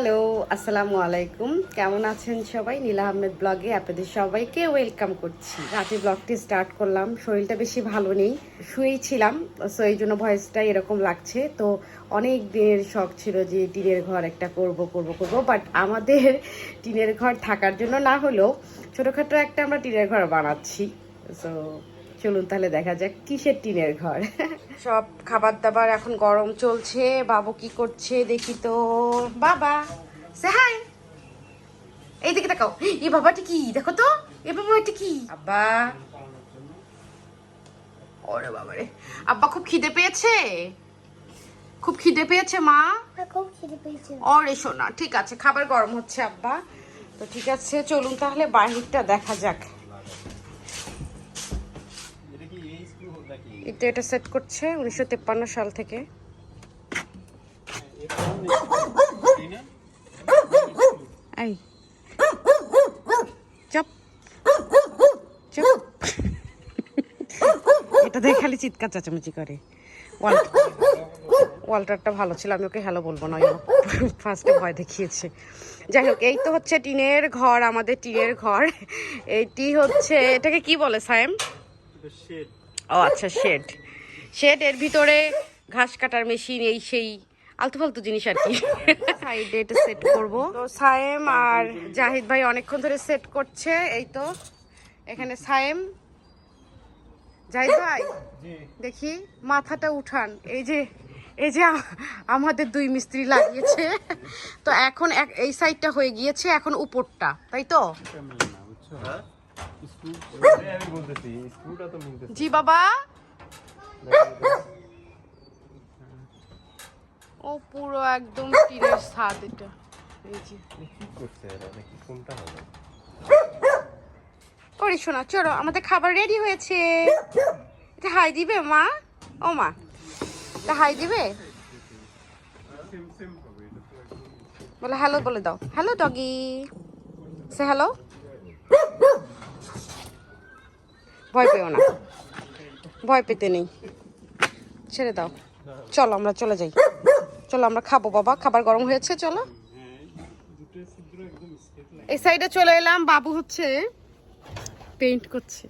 Hello, আসসালামু আলাইকুম। কেমন আছেন সবাই? নীলা আহমেদ ব্লগে আপনাদের সবাইকে ওয়েলকাম করছি। রাতে ব্লগটি স্টার্ট করলাম, শরীরটা বেশি ভালো নেই, শুয়েই ছিলাম সো এই জন্য ভয়েসটা এরকম লাগছে। তো অনেক দিনের শখ ছিল যে টিনের ঘর একটা করব করব করব বাট আমাদের টিনের ঘর থাকার জন্য না হলেও ছোটোখাটো একটা আমরা টিনের ঘর বানাচ্ছি। সো চলুন তাহলে দেখা যাক কিসের টিনের ঘর। সব খাবার দাবার এখন গরম চলছে বাবু কি করছে দেখি তো। বাবা সে হাই এই দিকে তাকাও। এই বাবাটি কি? দেখো তো এ বাবা এটা কি? আব্বা। ওরে বাবা রে আব্বা খুব খিদে পেয়েছে? খুব খিদে পেয়েছে মা? খুব খিদে পেয়েছে। অরে সোনা ঠিক আছে খাবার গরম হচ্ছে আব্বা। তো ঠিক আছে চলুন তাহলে বাহিরটা দেখা যাক। এটা এটা সেট করছে উনিশশো সাল থেকে। এটা দেখে খালি চিৎকার চেঁচামেচি করে। ওয়াল ওয়ালটারটা ভালো ছিল, আমি ওকে হ্যালো বলব না ফার্স্টে ভয় দেখিয়েছে। যাই হোক, এই তো হচ্ছে টিনের ঘর, আমাদের টিনের ঘর। এইটি হচ্ছে, এটাকে কি বলে, সায়েম? ও আচ্ছা শেড শেড এর ভিতরে ঘাস কাটার মেশিন এই সেই আলতু ফালতু জিনিস আর কি। সাইডে এটা সেট করব। তো সায়েম আর জাহিদ ভাই অনেকক্ষণ ধরে সেট করছে এই তো। এখানে সায়েম। জাহিদ ভাই দেখি মাথাটা উঠান। এই যে এই যে আমাদের দুই মিস্ত্রি লাগিয়েছে। তো এখন এক- এই সাইডটা হয়ে গিয়েছে এখন উপরটা তাই তো? জি বাবা। ও পুরো একদম টিনের ছাদ এটা। এই যে। ওরে শোনা চলো আমাদের খাবার রেডি হয়েছে। এটা হাই দিবে মা? ও মা এটা হাই দিবে? বলে হ্যালো বলে দাও। হ্যালো ডগি সে হ্যালো ভয় পেও না। ভয় পেতে নেই। ছেড়ে দাও। চলো আমরা চলে যাই। চলো আমরা খাব বাবা। খাবার গরম হয়েছে চলো। এই সাইডে চলে এলাম বাবু হচ্ছে পেইন্ট করছে।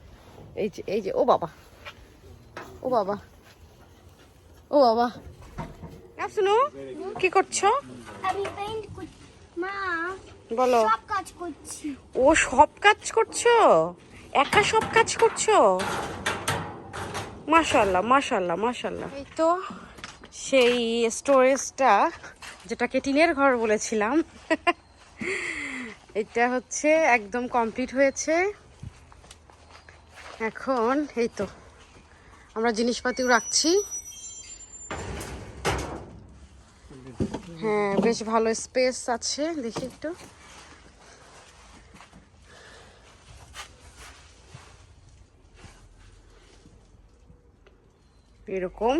এই যে এই যে ও বাবা। ও বাবা। ও বাবা। শুনো কি করছ? আমি পেইন্ট করছি মা বলো। সব কাজ করছি। ও সব কাজ করছ? একা সব কাজ করছ? মাশাল্লাহ মাশাল্লাহ মাশাল্লাহ এই তো, সেই স্টোরেজটা যেটাকে টিনের ঘর বলেছিলাম, এটা হচ্ছে একদম কমপ্লিট হয়েছে। এখন, এই তো, আমরা জিনিসপাতিও রাখছি। হ্যাঁ বেশ ভালো স্পেস আছে, দেখি একটু। এরকম।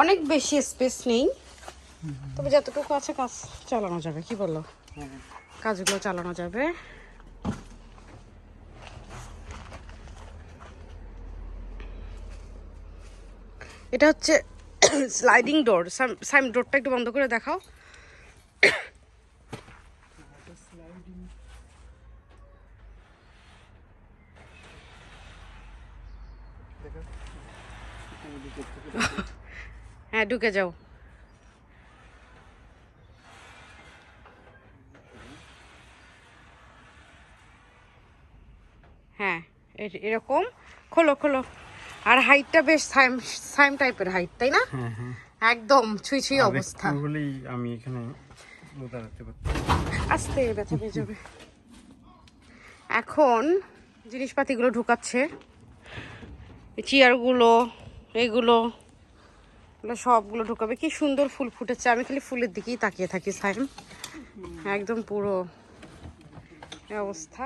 অনেক বেশি স্পেস নেই। তবে যতটুকু আছে কাজ চালানো যাবে, কি বলো? কাজগুলো চালানো যাবে। এটা হচ্ছে স্লাইডিং ডোর সাইম ডোরটা একটু বন্ধ করে দেখাও। হ্যাঁ ঢুকে যাও। হ্যাঁ এরকম। খোলো খোলো। আর হাইটটা বেশ সাইম সাইম টাইপের হাইট তাই না? একদম ছুঁই ছুঁই অবস্থা। বলেই আমি এখানে আস্তে ব্যথা পেয়ে যাবে। এখন জিনিসপাতিগুলো ঢুকাচ্ছে। চেয়ারগুলো, এগুলো সবগুলো ঢুকাবে। কি সুন্দর ফুল ফুটেছে। আমি খালি ফুলের দিকেই তাকিয়ে থাকি, সাইম। একদম পুরো অবস্থা।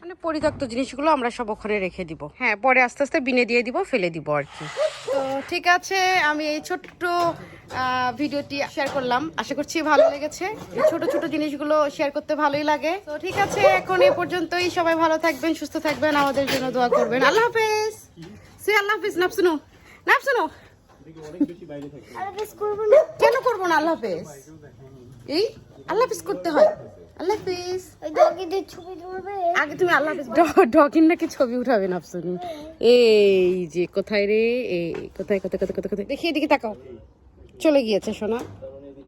মানে পরিত্যক্ত জিনিসগুলো আমরা সব ওখানে রেখে দিব। হ্যাঁ পরে আস্তে আস্তে বিনে দিয়ে দিব, ফেলে দিব আর কি। তো ঠিক আছে, আমি এই ছোট্ট ভিডিওটি শেয়ার করলাম। আশা করছি ভালো লেগেছে। ছোট ছোট জিনিসগুলো শেয়ার করতে ভালোই লাগে। তো ঠিক আছে এখন এ পর্যন্তই। সবাই ভালো থাকবেন সুস্থ থাকবেন আমাদের জন্য দোয়া করবেন। আল্লাহ হাফেজ। সে আল্লাহ হাফেজ। আর বেশ কেন করব না? আল্লাহ হাফেজ। এই আল্লাহ হাফেজ করতে হয়। আল্লাহ হাফেজ। আগে তুমি আল্লাহ হাফেজ ডগিন নাকি ছবি উঠাবে না এই যে কোথায় রে? এই কোথায় কোথায় কোথায় কোথায় কোথায়? দেখি এদিকে তাকাও। চলে গিয়েছে সোনা।